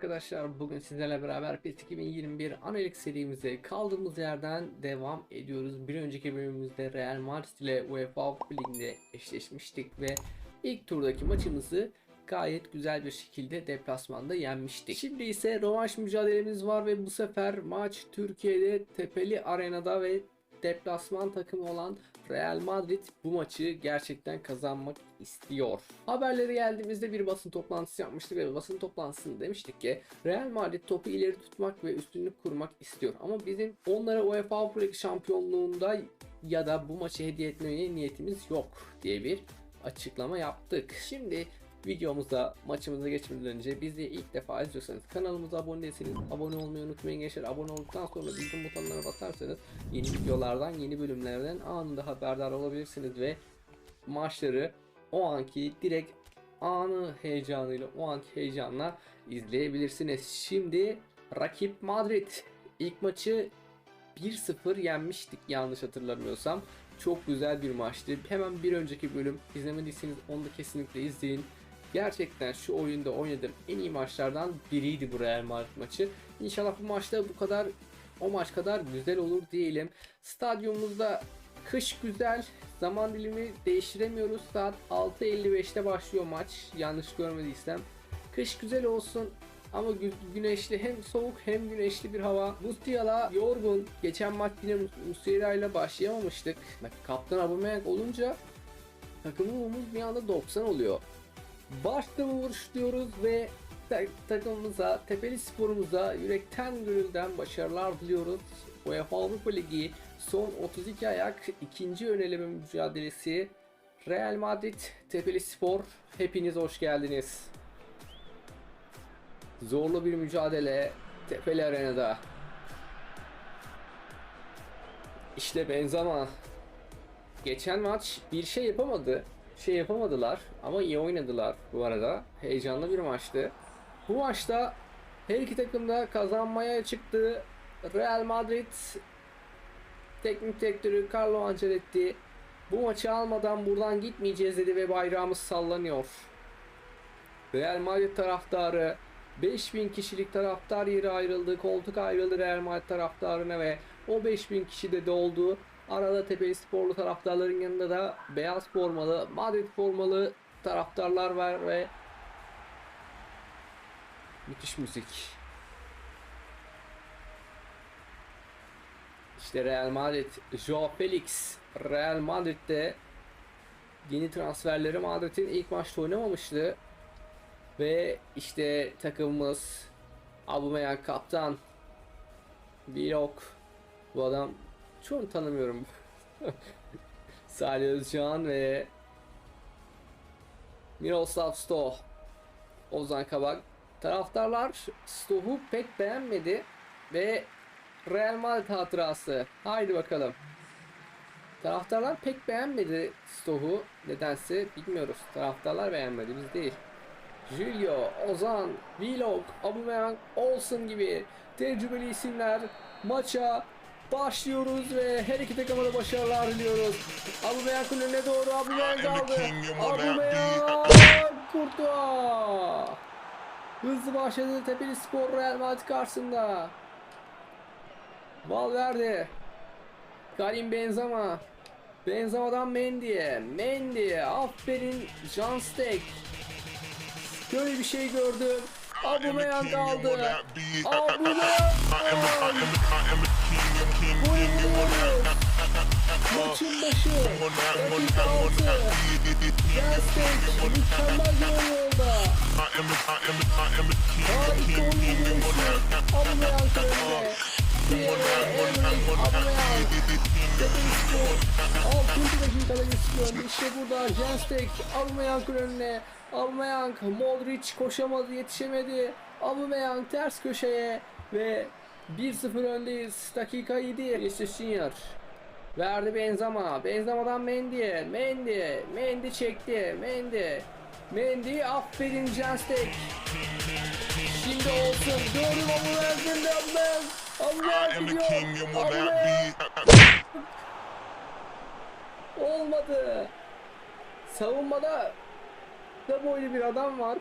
arkadaşlar. Bugün sizlerle beraber PES 2021 analik serimize kaldığımız yerden devam ediyoruz. Bir önceki bölümümüzde Real Madrid ile UEFA Ligi'nde eşleşmiştik ve ilk turdaki maçımızı gayet güzel bir şekilde deplasmanda yenmiştik. Şimdi ise rövanş mücadelemiz var ve bu sefer maç Türkiye'de Tepeli Arena'da ve deplasman takımı olan Real Madrid bu maçı gerçekten kazanmak istiyor. Haberleri geldiğimizde bir basın toplantısı yapmıştık ve basın toplantısında demiştik ki Real Madrid topu ileri tutmak ve üstünlük kurmak istiyor. Ama bizim onlara UEFA Avrupa Ligi şampiyonluğunda ya da bu maçı hediye etmeye niyetimiz yok diye bir açıklama yaptık. Şimdi videomuza maçımıza geçmeden önce bizi ilk defa izliyorsanız kanalımıza abone değilseniz abone olmayı unutmayın gençler. Abone olduktan sonra bildirim butonlarına basarsanız yeni videolardan yeni bölümlerden anında haberdar olabilirsiniz ve maçları o anki direkt anı heyecanıyla o anki heyecanla izleyebilirsiniz. Şimdi rakip Madrid ilk maçı 1-0 yenmiştik yanlış hatırlamıyorsam. Çok güzel bir maçtı. Hemen bir önceki bölüm izlemediyseniz onu da kesinlikle izleyin. Gerçekten şu oyunda oynadığım en iyi maçlardan biriydi bu Real Madrid maçı. İnşallah bu maçta bu kadar o maç kadar güzel olur diyelim. Stadyumumuzda kış güzel. Zaman dilimi değiştiremiyoruz. Saat 6.55'te başlıyor maç. Yanlış görmediysem. Kış güzel olsun. Ama gü- güneşli hem soğuk hem güneşli bir hava. Musiala yorgun. Geçen maç yine Musiala ile başlayamamıştık. Bak kaptan Aubameyang olunca takımımız bir anda 90 oluyor. Başta vuruş diyoruz ve ta- takımımıza, Tepeli Spor'umuza yürekten gönülden başarılar diliyoruz. UEFA Avrupa Ligi son 32 ayak ikinci öneleme mücadelesi Real Madrid Tepeli Spor hepiniz hoş geldiniz. Zorlu bir mücadele Tepeli Arena'da. İşte Benzema geçen maç bir şey yapamadı. Şey yapamadılar ama iyi oynadılar bu arada. Heyecanlı bir maçtı. Bu maçta her iki takım da kazanmaya çıktı. Real Madrid teknik direktörü Carlo Ancelotti bu maçı almadan buradan gitmeyeceğiz dedi ve bayrağımız sallanıyor. Real Madrid taraftarı 5000 kişilik taraftar yeri ayrıldı. Koltuk ayrıldı Real Madrid taraftarına ve o 5000 kişi de doldu. Arada Tepeli sporlu taraftarların yanında da beyaz formalı, Madrid formalı taraftarlar var ve müthiş müzik. İşte Real Madrid, Joao Felix, Real Madrid'de yeni transferleri Madrid'in ilk maçta oynamamıştı. Ve işte takımımız Aubameyang kaptan Vlog bu adam çoğunu tanımıyorum. Salih Özcan ve Miroslav Stoh. Ozan Kabak. Taraftarlar Stoh'u pek beğenmedi ve Real Madrid hatırası. Haydi bakalım. Taraftarlar pek beğenmedi Stoh'u. Nedense bilmiyoruz. Taraftarlar beğenmedi biz değil. Julio, Ozan, Vlog, Aubameyang, Olsen gibi tecrübeli isimler maça başlıyoruz ve her iki takıma da başarılar diliyoruz. Aubameyang önüne doğru Aubameyang I am the aldı. king, you will not be- Aubameyang Courtois. Hızlı başladı Tepeli Spor Real Madrid karşısında. Valverde. Karim Benzema. Benzema'dan Mendy'e. Mendy. Aferin John Steck. Böyle bir şey gördüm. I am the Maçın başı. will not, will Dakika not, will 6. not be. Destek. Mükemmel bir oyun yolda. I am the, I am the, I am the king, you Harika king, oyun king, you will yürüyüşü. not, Aubameyang önünde. Diğeri Emre Aubameyang. Tepelispor 6. dakikada geçiyor. İşte burada Jenstek Aubameyang önüne. Aubameyang Modric koşamadı yetişemedi. Aubameyang ters köşeye ve 1-0 öndeyiz. Dakika 7. Vinicius Junior. Verdi Benzema. Benzema'dan Mendy'e. Mendy. Mendy çekti. Mendy. Mendy aferin Jenstek. Şimdi olsun. Gördüm Aubameyang. I Aubameyang am the gidiyor. Olmadı. Savunmada da boylu bir adam var.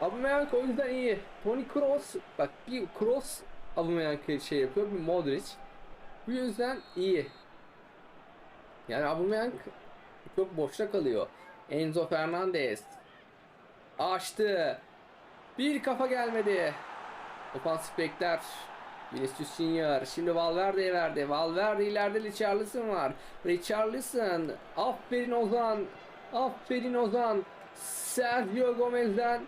Aubameyang o yüzden iyi. Toni Kroos bak bir Kroos Aubameyang'ı şey yapıyor bir Modric. Bu yüzden iyi. Yani Aubameyang çok boşta kalıyor. Enzo Fernandez açtı. Bir kafa gelmedi. Ofansif bekler. Vinicius Junior. Şimdi Valverde'ye verdi. Valverde ileride Richarlison var. Richarlison. Aferin Ozan. Aferin Ozan. Sergio Gomez'den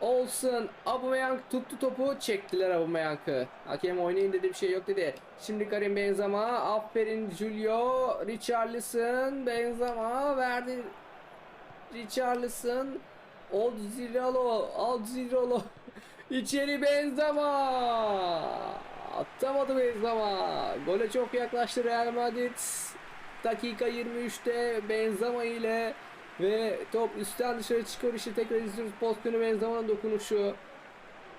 Olsun. Aubameyang tuttu topu. Çektiler Aubameyang'ı. Hakem oynayın dedi bir şey yok dedi. Şimdi Karim Benzema. Aferin Julio. Richarlison. Benzema verdi. Richarlison. Odziralo. Odziralo. İçeri Benzema. Atamadı Benzema. Gole çok yaklaştı Real Madrid. Dakika 23'te Benzema ile ve top üstten dışarı çıkıyor işte tekrar izliyoruz pozisyonu Benzema'nın dokunuşu.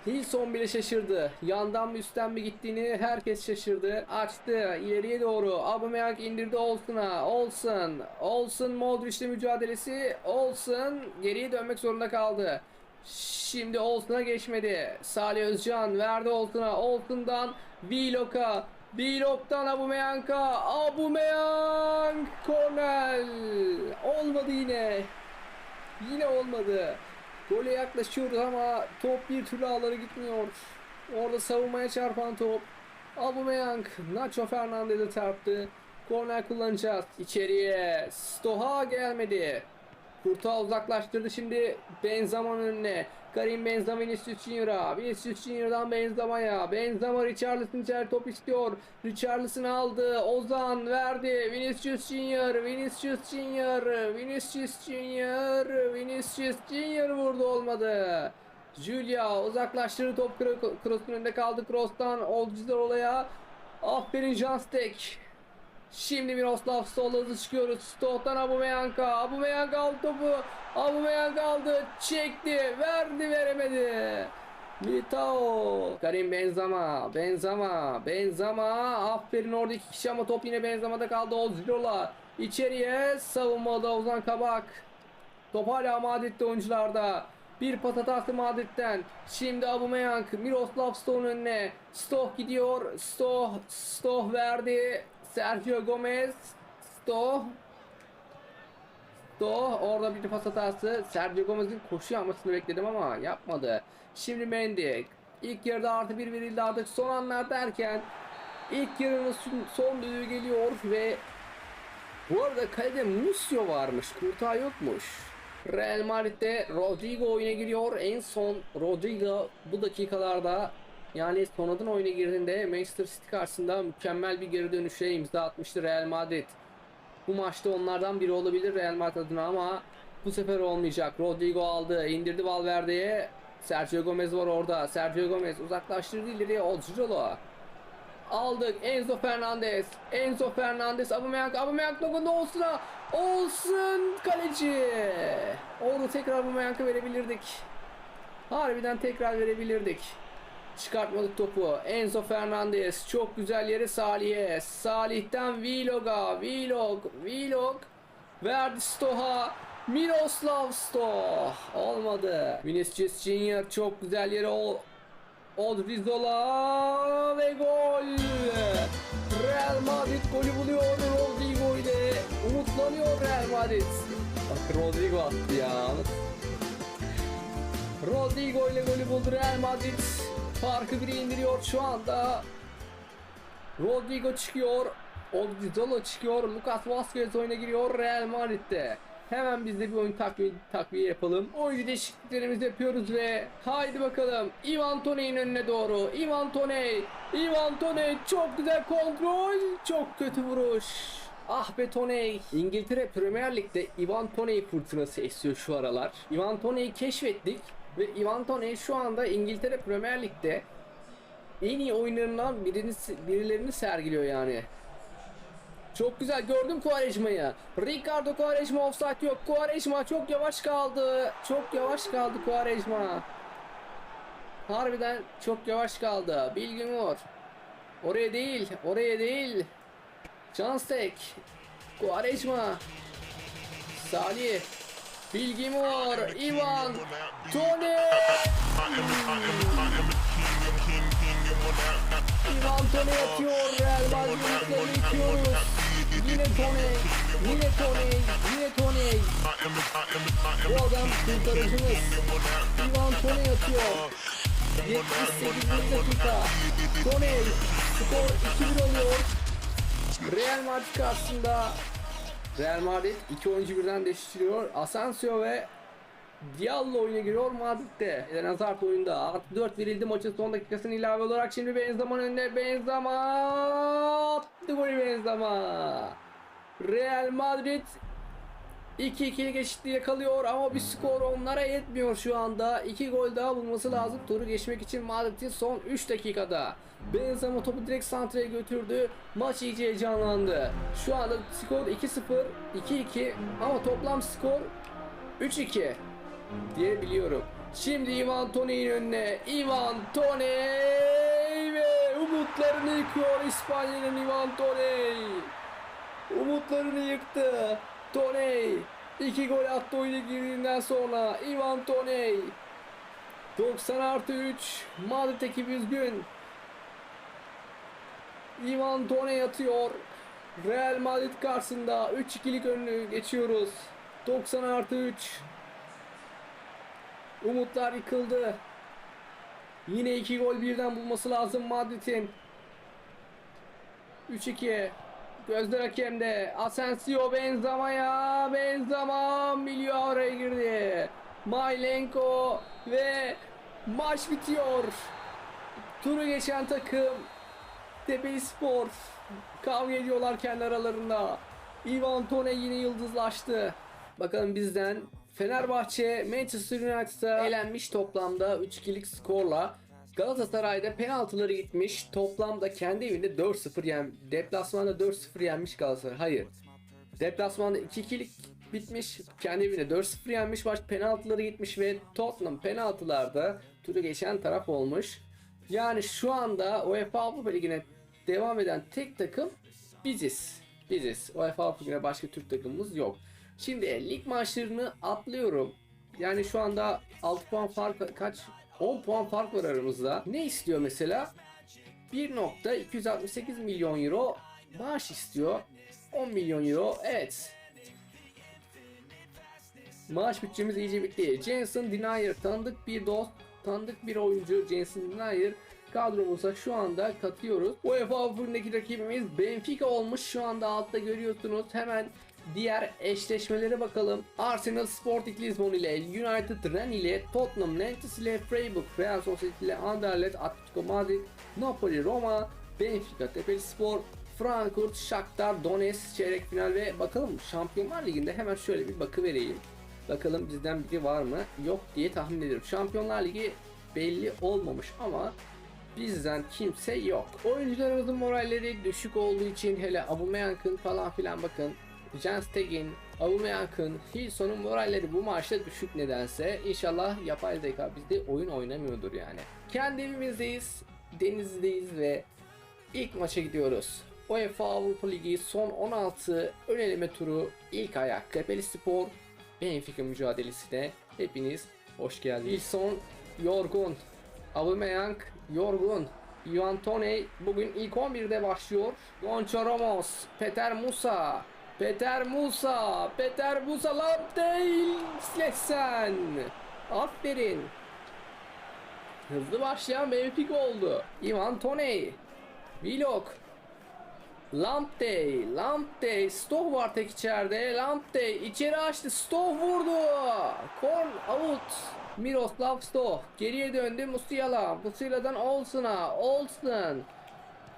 Hilson bile şaşırdı. Yandan mı üstten mi gittiğini herkes şaşırdı. Açtı ileriye doğru. Aubameyang indirdi Olsun'a. Olsun. Olsun Modric'le mücadelesi. Olsun geriye dönmek zorunda kaldı. Şimdi Olsun'a geçmedi. Salih Özcan verdi Olsun'a. Olsun'dan Vilok'a. Vilok'tan Aubameyang'a. Aubameyang korner. Olmadı yine. Yine olmadı. Gole yaklaşıyoruz ama top bir türlü ağlara gitmiyor. Orada savunmaya çarpan top. Aubameyang Nacho Fernandez'e çarptı. Korner kullanacağız. İçeriye. Stoha gelmedi. Kurtağı uzaklaştırdı şimdi Benzema'nın önüne. Karim Benzema Vinicius Junior'a. Vinicius Junior'dan Benzema'ya. Benzema Richarlison içeri top istiyor. Richarlison aldı. Ozan verdi. Vinicius Junior. Vinicius Junior. Vinicius Junior. Vinicius Junior vurdu olmadı. Julia uzaklaştırdı top Kro- Kroos'un önünde kaldı. Kroos'tan Olcuzlar olaya. Aferin Janstek. Şimdi Miroslav hızlı çıkıyoruz. Stoll'dan Aubameyang'a. Aubameyang aldı topu. Aubameyang aldı. Çekti. Verdi veremedi. Militao. Karim Benzema. Benzema. Benzema. Aferin orada iki kişi ama top yine Benzema'da kaldı. Ozilio'la. İçeriye savunmada Ozan Kabak. Top hala Madrid'de oyuncularda. Bir pas hatası Madrid'den. Şimdi Aubameyang Miroslav Stoh'un önüne. Stoh gidiyor. Stoh, Stoh verdi. Sergio Gomez. Stoh. Stoh orada bir pas hatası. Sergio Gomez'in koşu yapmasını bekledim ama yapmadı. Şimdi Mendy. İlk yarıda artı bir verildi artık son anlar derken ilk yarının son- düdüğü geliyor ve bu arada kalede Musio varmış. Kurtağı yokmuş. Real Madrid'de Rodrigo oyuna giriyor. En son Rodrigo bu dakikalarda yani sonradan oyuna girdiğinde Manchester City karşısında mükemmel bir geri dönüşe imza atmıştı Real Madrid. Bu maçta onlardan biri olabilir Real Madrid adına ama bu sefer olmayacak. Rodrigo aldı, indirdi Valverde'ye. Sergio Gomez var orada. Sergio Gomez uzaklaştırdı ileriye Odriozo. Aldık Enzo Fernandez. Enzo Fernandez Aubameyang. Aubameyang dokundu Olsun'a. Olsun kaleci. Orada tekrar Aubameyang'a verebilirdik. Harbiden tekrar verebilirdik. Çıkartmadık topu. Enzo Fernandez çok güzel yere Salih'e. Salih'ten Vilog'a. Vilog. Vilog. Verdi Stoha. Miroslav Stoh. Olmadı. Vinicius Junior çok güzel yere o Odrizola ve gol. Real Madrid golü buluyor Rodrigo ile. Umutlanıyor Real Madrid. Bak Rodrigo attı ya. Rodrigo ile golü buldu Real Madrid. Farkı biri indiriyor şu anda. Rodrigo çıkıyor. Odrizola çıkıyor. Lucas Vazquez oyuna giriyor Real Madrid'de. Hemen biz de bir oyun takviye, takviye yapalım. Oyuncu değişikliklerimizi yapıyoruz ve haydi bakalım Ivan Toney'in önüne doğru. Ivan Toney. Ivan Toney çok güzel kontrol. Çok kötü vuruş. Ah be Toney. İngiltere Premier Lig'de Ivan Toney fırtınası esiyor şu aralar. Ivan Toney'i keşfettik ve Ivan Toney şu anda İngiltere Premier Lig'de en iyi oyunlarından birini, birilerini sergiliyor yani. Çok güzel gördüm Quaresma'yı. Ricardo Quaresma offside yok. Quaresma çok yavaş kaldı. Çok yavaş kaldı Quaresma. Harbiden çok yavaş kaldı. Bilgin var. Oraya değil. Oraya değil. Chanstek. Quaresma. Salih. Bilgimor, Ivan, Tony. Ivan Tony atıyor. Real Madrid'leri itiyoruz. Yine Tony, yine Tony, yine Tony. Bu adam kurtarıcımız. Ivan Tony atıyor. 78. dakika. Tony skor 2-1 oluyor. Real Madrid karşısında Real Madrid iki oyuncu birden değiştiriyor. Asensio ve Diallo oyuna giriyor Madrid'de. Eden Hazard oyunda. Artı 4 verildi maçın son dakikasını ilave olarak şimdi Benzema'nın önünde Benzema attı golü Benzema. Real Madrid 2-2'lik eşitliği yakalıyor ama bir skor onlara yetmiyor şu anda. 2 gol daha bulması lazım turu geçmek için Madrid'in son 3 dakikada. Benzema topu direkt santraya götürdü. Maç iyice heyecanlandı. Şu anda skor 2-0, 2-2 ama toplam skor 3-2 diye biliyorum. Şimdi Ivan Toney'in önüne. Ivan Toney ve umutlarını yıkıyor İspanya'nın Ivan Toney. Umutlarını yıktı. Toney. iki gol attı oyuna girdiğinden sonra. Ivan Toney. 90 artı 3. Madrid ekibi üzgün. Ivan Toney atıyor. Real Madrid karşısında 3-2'lik önünü geçiyoruz. 90 artı 3. Umutlar yıkıldı. Yine iki gol birden bulması lazım Madrid'in. 3-2. Gözler hakemde. Asensio Benzema'ya. Benzema milyon araya girdi. Mailenko ve maç bitiyor. Turu geçen takım Tepeli Spor kavga ediyorlar kendi aralarında. Ivan Tone yine yıldızlaştı. Bakalım bizden Fenerbahçe Manchester United'a elenmiş toplamda 3-2'lik skorla. Galatasaray'da penaltıları gitmiş. Toplamda kendi evinde 4-0 yen deplasmanda 4-0 yenmiş Galatasaray. Hayır. Deplasmanda 2-2'lik bitmiş. Kendi evinde 4-0 yenmiş. Maç penaltıları gitmiş ve Tottenham penaltılarda turu geçen taraf olmuş. Yani şu anda UEFA Avrupa Ligi'ne devam eden tek takım biziz. Biziz. UEFA Avrupa Ligi'ne başka Türk takımımız yok. Şimdi lig maçlarını atlıyorum. Yani şu anda 6 puan fark kaç 10 puan fark var aramızda. Ne istiyor mesela? 1.268 milyon euro maaş istiyor. 10 milyon euro. Evet. Maaş bütçemiz iyice bitti. Jensen Denier tanıdık bir dost, tanıdık bir oyuncu Jensen Denier kadromuza şu anda katıyoruz. UEFA Avrupa'daki rakibimiz Benfica olmuş. Şu anda altta görüyorsunuz. Hemen diğer eşleşmelere bakalım. Arsenal Sporting Lisbon ile United Rennes ile Tottenham Nantes ile Freiburg Real Sociedad ile Anderlecht Atletico Madrid Napoli Roma Benfica Tepelispor Frankfurt Shakhtar Donetsk çeyrek final ve bakalım Şampiyonlar Ligi'nde hemen şöyle bir bakı vereyim. Bakalım bizden biri var mı? Yok diye tahmin ediyorum. Şampiyonlar Ligi belli olmamış ama bizden kimse yok. Oyuncularımızın moralleri düşük olduğu için hele Aubameyang'ın falan filan bakın. Jens Stegin, Aubameyang'ın, Hilson'un moralleri bu maçta düşük nedense. İnşallah yapay zeka bizde oyun oynamıyordur yani. Kendi evimizdeyiz, denizdeyiz ve ilk maça gidiyoruz. UEFA Avrupa Ligi son 16 ön eleme turu ilk ayak. Tepeli Spor Benfica mücadelesine hepiniz hoş geldiniz. Wilson yorgun. Aubameyang yorgun. Ivan Toney bugün ilk 11'de başlıyor. Gonçalo Ramos, Peter Musa, Peter Musa, Peter Musa lan değil. Slesen. Aferin. Hızlı başlayan Benfica oldu. Ivan Toney, Willock, Lamptey, Lamptey, Stoh var tek içeride. Lamptey içeri açtı. Stoh vurdu. Korn out. Miroslav Stoh geriye döndü Musiala. Musiala'dan Olsen'a. Olsen.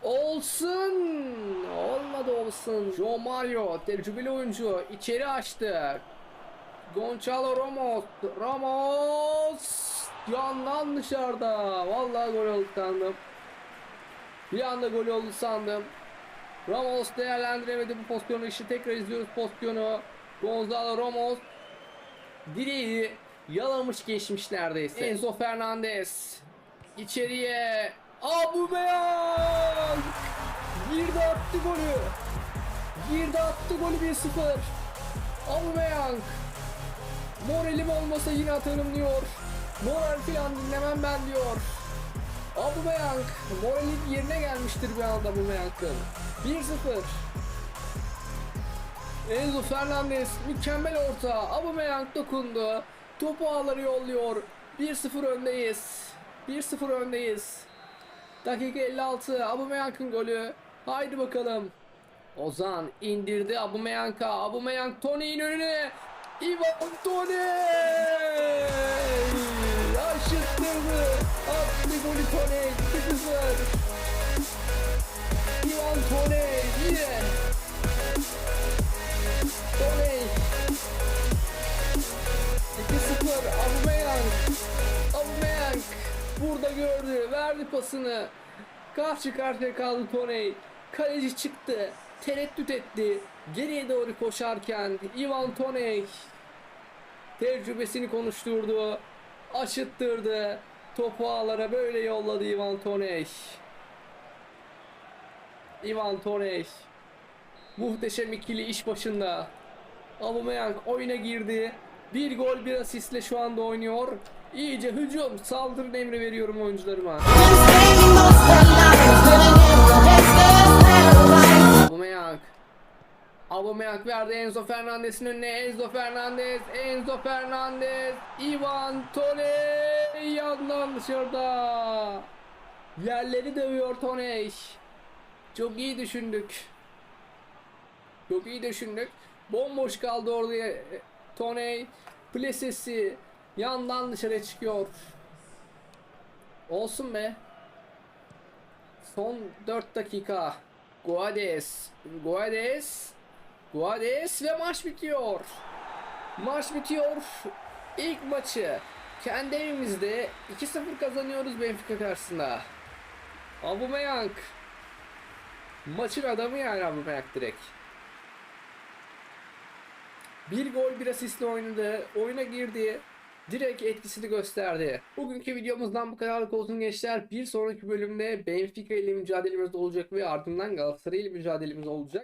Olsen. Olmadı Olsen. Joe Mario tecrübeli oyuncu içeri açtı. Gonçalo Ramos. Ramos. Yandan dışarıda. Vallahi gol oldu sandım. Bir anda gol oldu sandım. Ramos değerlendiremedi bu pozisyonu. İşte tekrar izliyoruz pozisyonu. Gonzalo Ramos direği yalamış geçmiş neredeyse. Enzo Fernandez içeriye Aubameyang girdi attı golü. Girdi attı golü 1-0. Aubameyang Moralim olmasa yine atarım diyor. Moral filan dinlemem ben diyor. Aubameyang morali yerine gelmiştir bir anda Aubameyang'ın. 1-0. Enzo Fernandez mükemmel orta. Aubameyang dokundu. Topu ağları yolluyor. 1-0 öndeyiz. 1-0 öndeyiz. Dakika 56. Aubameyang'ın golü. Haydi bakalım. Ozan indirdi Aubameyang'a. Aubameyang Tony'nin önüne. Ivan Tony! Verdi pasını. Karşı karşıya kaldı Tony. Kaleci çıktı. Tereddüt etti. Geriye doğru koşarken Ivan Tony tecrübesini konuşturdu. Aşıttırdı. Topu ağlara böyle yolladı Ivan Tony. Ivan Tony. Muhteşem ikili iş başında. Aubameyang oyuna girdi. Bir gol bir asistle şu anda oynuyor. İyice hücum saldırın emri veriyorum oyuncularıma. Aubameyang. Aubameyang verdi Enzo Fernandez'in önüne. Enzo Fernandez, Enzo Fernandez, Ivan Toney yandan dışarıda. Yerleri dövüyor Toney. Çok iyi düşündük. Çok iyi düşündük. Bomboş kaldı orada Toney. Plesesi yandan dışarı çıkıyor. Olsun be. Son 4 dakika. Guades. Guades. Guades ve maç bitiyor. Maç bitiyor. İlk maçı kendi evimizde 2-0 kazanıyoruz Benfica karşısında. Aubameyang. Maçın adamı yani Aubameyang direkt. Bir gol bir asistle oynadı. Oyuna girdi. Direkt etkisini gösterdi. Bugünkü videomuzdan bu kadarlık olsun gençler. Bir sonraki bölümde Benfica ile mücadelemiz olacak ve ardından Galatasaray ile mücadelemiz olacak.